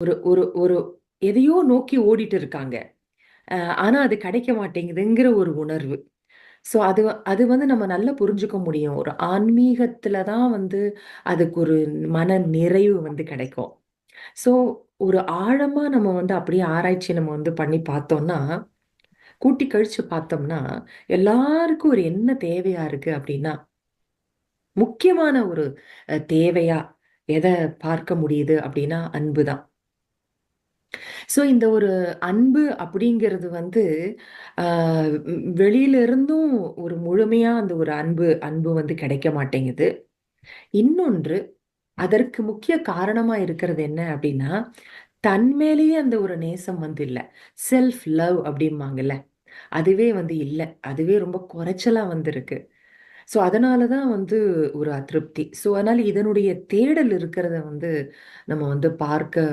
ஒரு ஒரு ஒரு எதையோ நோக்கி ஓடிட்டு இருக்காங்க. ஆனால் ஆனா அது கிடைக்க மாட்டேங்குதுங்கிற ஒரு உணர்வு. ஸோ அது அது வந்து நம்ம நல்லா புரிஞ்சுக்க முடியும். ஒரு ஆன்மீகத்தில் தான் வந்து அதுக்கு ஒரு மன நிறைவு வந்து கிடைக்கும். ஸோ ஒரு ஆழமா நம்ம வந்து அப்படியே ஆராய்ச்சி நம்ம வந்து பண்ணி பார்த்தோம்னா, கூட்டி கழிச்சு பார்த்தோம்னா, எல்லாருக்கும் ஒரு என்ன தேவையா இருக்கு அப்படின்னா, முக்கியமான ஒரு தேவையா எதை பார்க்க முடியுது அப்படின்னா, அன்பு தான். ஸோ இந்த ஒரு அன்பு அப்படிங்கிறது வந்து, ஆஹ் ம் வெளியில இருந்தும் ஒரு முழுமையா அந்த ஒரு அன்பு அன்பு வந்து கிடைக்க மாட்டேங்குது. இன்னொன்று, அதற்கு முக்கிய காரணமா இருக்கிறது என்ன அப்படின்னா, தன்மேலேயே அந்த ஒரு நேசம் வந்து இல்ல. செல்ஃப் லவ் அப்படிம்பாங்கல்ல. அதுவே வந்து இல்ல. அதுவே ரொம்ப குறைச்சலா வந்திருக்கு. ஸோ அதனால தான் வந்து ஒரு அதிருப்தி. ஸோ அதனால இதனுடைய தேடல் இருக்கிறத வந்து நம்ம வந்து பார்க்க